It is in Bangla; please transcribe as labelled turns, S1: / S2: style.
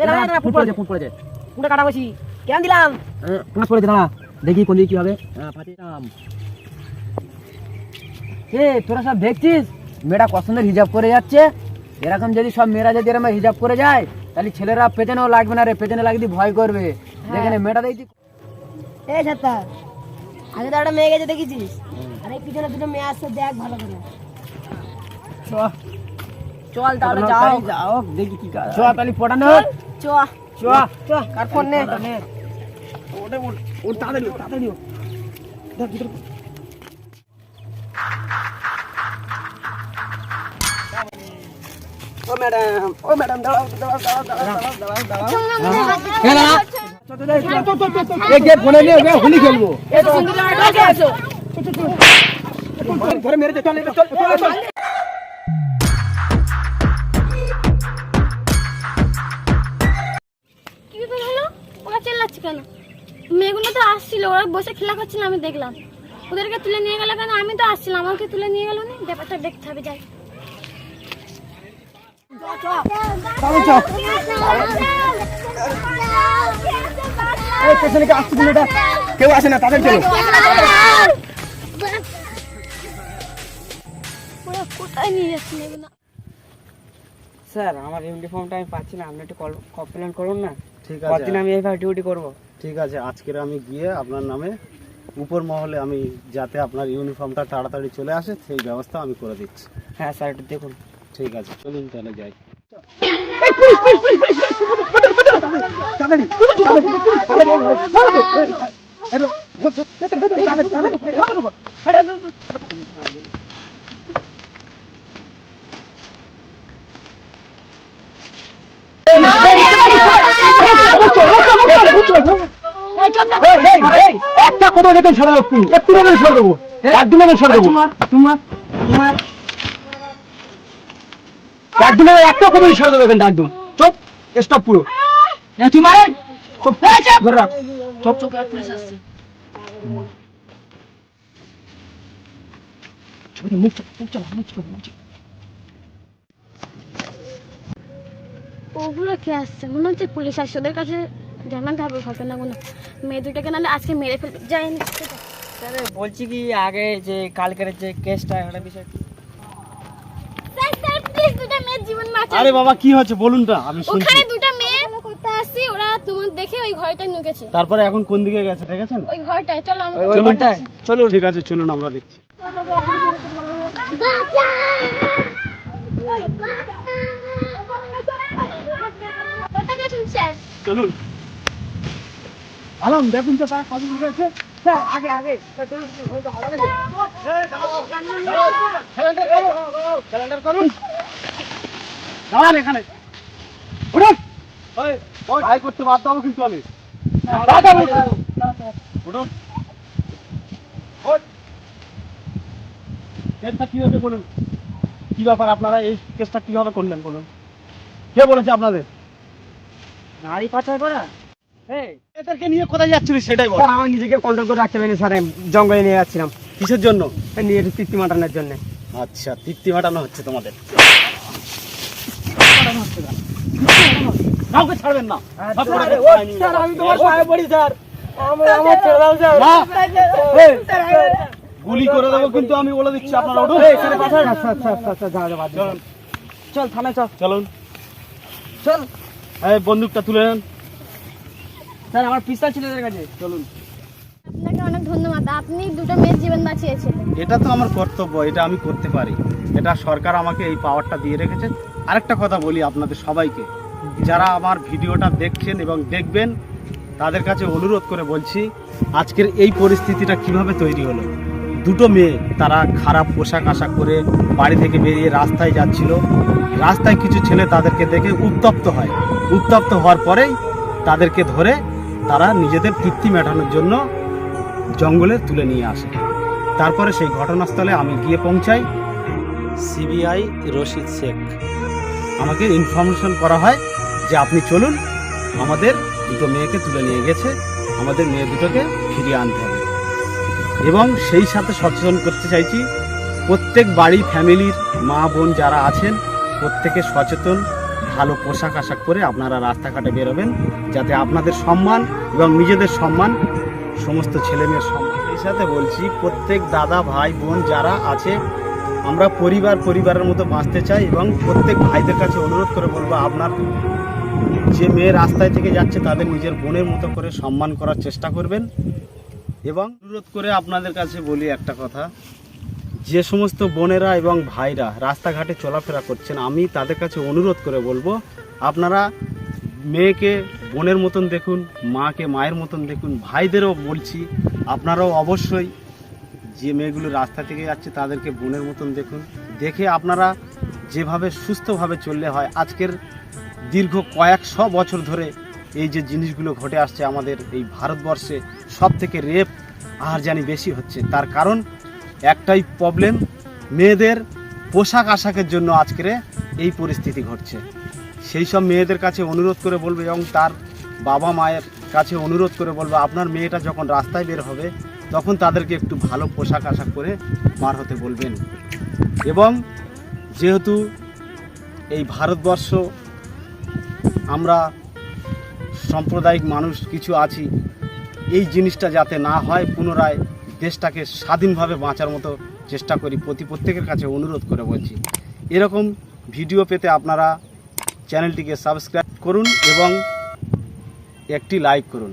S1: এ না না, না ফুট পড়েছে ফুট পড়েছে পুরো কাটা বসি। কেন দিলাম? পাঁচ পড়েছে দাঁড়া। দেখি কোন দিকে কি হবে। হ্যাঁ, এ তোরা সব দেখছিস? মেয়েটা কত হিজাব করে যাচ্ছে। এরকম যদি সব মেয়েরা যদি এরকম হিজাব করে যায় তাহলে ছেলেরা পেছনেও লাগবে না রে পেছনে লাগলে ভয় করবে। দেখে মেয়েটা দেখছি
S2: এই আগে তো একটা মেয়ে গেছে দেখেছিস? আর এই পিছনে দুটো মেয়ে আসছে দেখ ভালো করে। চল তাহলে যাও।
S1: যাও দেখি কি চ তাহলে পটানো
S2: চ
S1: চ চ কার ফোন নে ওটা ওর ওর তাড়াতাড়ি তাড়াতাড়ি ধর, ভিতরে ও ম্যাডাম ও ম্যাডাম দাঁড়াও দাঁড়াও দাঁড়াও দাঁড়াও দাঁড়াও দাঁড়াও দাঁড়াও ফোনে নিয়ে হোলি খেলব ধরে মেরে চল চল চল
S3: কেন? মেয়েগুলো তো আসছিল ওরা বসে খেলা করছিল আমি দেখলাম। ওদেরকে তুলে নিয়ে গেল কেন? আমি তো আসছিলাম আমাকে তুলে নিয়ে গেল না? ব্যাপারটা দেখতে হবে যাই।
S1: কেউ আসে না তাদের চলো
S3: কোথায় নিয়ে যাচ্ছেন এগুলো
S4: স্যার আমার ইউনিফর্মটা আমি পাচ্ছি না আপনি একটু কমপ্লেন করুন না।
S5: ঠিক
S4: কতদিন
S5: আছে
S4: আমি এইভাবে ডিউটি করব
S5: ঠিক আছে আজকের আমি গিয়ে আপনার নামে উপর মহলে আমি যাতে আপনার ইউনিফর্মটা তাড়াতাড়ি চলে আসে সেই ব্যবস্থা আমি করে দিচ্ছি
S4: হ্যাঁ স্যার একটু দেখুন
S5: ঠিক আছে চলুন তাহলে যাই
S1: একটা কথা দেখেন সরে একটু একটু দেখেন একদিন দেখেন সরে তোমার তোমার একটা কথা সরে দেবো এখানটা একদম স্টপ পুরো তুই চুপ চুপ মুখ চাপ মুখ চাপ মুখ
S3: ওগুলো কে আসছে? মনে হচ্ছে পুলিশ আসছে। ওদের কাছে জানাতে হবে ঘটনাগুলো মেয়ে দুটোকে নাহলে আজকে মেরে ফেলবে। যাই না
S4: স্যার বলছি কি আগে যে কালকের যে কেসটা ওটা বিষয় কি?
S3: স্যার স্যার প্লিজ দুটো মেয়ের জীবন বাঁচান।
S5: আরে বাবা কি হচ্ছে? বলুন না আমি শুনছি।
S3: ওখানে দুটো মেয়ে করতে আসছি ওরা তোমার দেখে ওই ঘরটায় নুকেছে
S5: তারপরে এখন কোন দিকে গেছে দেখেছেন?
S3: ওই ঘরটায় চলো আমরা
S4: ওই ঘরটায়
S5: চলুন। ঠিক আছে চলুন আমরা দেখছি।
S3: কোথায় গেছেন স্যার
S5: চলুন। আলাম দেখুন তো তার দূরে আছে
S1: আগে আগে।
S5: দাঁড়ান এখানে। উঠুন। ওই ওই ভাই করতে বাধ্য হব কিন্তু আমি। উঠুন। ওই। কেসটা কীভাবে করুন কি ব্যাপার আপনারা? এই কেসটা কীভাবে করলেন বলুন? কে বলেছে আপনাদের?
S1: নারী পাচার করা
S5: এই এদেরকে নিয়ে কোথায় যাচ্ছিলি সেটাই বল
S1: আমার নিজেকে কন্ট্রোল করে রাখতে পারিনি স্যার জঙ্গলে নিয়ে যাচ্ছিলাম
S5: কিসের জন্য
S1: নিয়ে তৃপ্তি মাটানোর জন্য
S5: আচ্ছা তৃপ্তি মাটানো হচ্ছে তোমাদের কাউকে ছাড়বেন না
S1: আমি তোমার পায়ে পড়ি স্যার আমার আমার ছেড়ে দাও স্যার
S5: গুলি করে দেবো কিন্তু আমি বলে দিচ্ছি আপনারা
S1: পাঠান আচ্ছা আচ্ছা আচ্ছা আচ্ছা যা যা বাদ দে।
S5: চলুন
S1: চল থানায় চল
S5: চলুন
S1: চল
S5: বন্দুকটা তুলে নেন।
S1: স্যার আমার পিস্তল ছিল এদের কাছে।
S5: চলুন।
S3: আপনাকে অনেক ধন্যবাদ। আপনি দুটো মেয়ের জীবন বাঁচিয়েছেন।
S5: এটা তো আমার কর্তব্য এটা আমি করতে পারি। এটা সরকার আমাকে এই পাওয়ারটা দিয়ে রেখেছে। আরেকটা কথা বলি আপনাদের সবাইকে। যারা আমার ভিডিওটা দেখছেন এবং দেখবেন তাদের কাছে অনুরোধ করে বলছি আজকের এই পরিস্থিতিটা কীভাবে তৈরি হলো? দুটো মেয়ে তারা খারাপ পোশাক আশাক করে বাড়ি থেকে বেরিয়ে রাস্তায় যাচ্ছিল। রাস্তায় কিছু ছেলে তাদেরকে দেখে উত্তপ্ত হয়। উত্তপ্ত হওয়ার পরেই তাদেরকে ধরে তারা নিজেদের তৃপ্তি মেটানোর জন্য জঙ্গলে তুলে নিয়ে আসে। তারপরে সেই ঘটনাস্থলে আমি গিয়ে পৌঁছাই। সিবিআই রশিদ শেখ। আমাকে ইনফরমেশন করা হয় যে আপনি চলুন, আমাদের দুটো মেয়েকে তুলে নিয়ে গেছে, আমাদের মেয়ে দুটোকে ফিরিয়ে আনতে হবে। এবং সেই সাথে সচেতন করতে চাইছি, প্রত্যেক বাড়ি ফ্যামিলির মা বোন যারা আছেন, প্রত্যেকে সচেতন ভালো পোশাক আশাক পরে আপনারা রাস্তাঘাটে বেরোবেন, যাতে আপনাদের সম্মান এবং নিজেদের সম্মান, সমস্ত ছেলেমেয়ের সম্মান। এই সাথে বলছি, প্রত্যেক দাদা, ভাই, বোন যারা আছে, আমরা পরিবার পরিবারের মতো বাঁচতে চাই এবং প্রত্যেক ভাইদের কাছে অনুরোধ করে বলব, আপনার যে মেয়ে রাস্তায় থেকে যাচ্ছে, তাদের নিজের বোনের মতো করে সম্মান করার চেষ্টা করবেন এবং অনুরোধ করে আপনাদের কাছে বলি একটা কথা। যে সমস্ত বোনেরা এবং ভাইরা রাস্তাঘাটে চলাফেরা করছেন, আমি তাদের কাছে অনুরোধ করে বলব, আপনারা মেয়েকে, বোনের মতন দেখুন, মাকে, মায়ের মতন দেখুন, ভাইদেরও বলছি, আপনারাও অবশ্যই যে মেয়েগুলো রাস্তা থেকে যাচ্ছে তাদেরকে বোনের মতন দেখুন। দেখে আপনারা যেভাবে সুস্থভাবে চললে হয়, আজকের দীর্ঘ কয়েকশো বছর ধরে এই যে জিনিসগুলো ঘটে আসছে আমাদের এই ভারতবর্ষে সব থেকে রেপ আর জানি বেশি হচ্ছে। তার কারণ একটাই প্রবলেম মেয়েদের পোশাক আশাকের জন্য আজকের এই পরিস্থিতি ঘটছে। সেই সব মেয়েদের কাছে অনুরোধ করে বলবে এবং তার বাবা মায়ের কাছে অনুরোধ করে বলবে, আপনার মেয়েটা যখন রাস্তায় বের হবে, তখন তাদেরকে একটু ভালো পোশাক আশাক করে পার হতে বলবেন। এবং যেহেতু এই ভারতবর্ষ, আমরা সাম্প্রদায়িক মানুষ কিছু আছি, এই জিনিসটা যাতে না হয়, পুনরায় দেশটাকে স্বাধীনভাবে বাঁচার মতো চেষ্টা করি প্রতি প্রত্যেকের কাছে অনুরোধ করে বলছি। এরকম ভিডিও পেতে আপনারা চ্যানেলটিকে সাবস্ক্রাইব করুন এবং একটি লাইক করুন।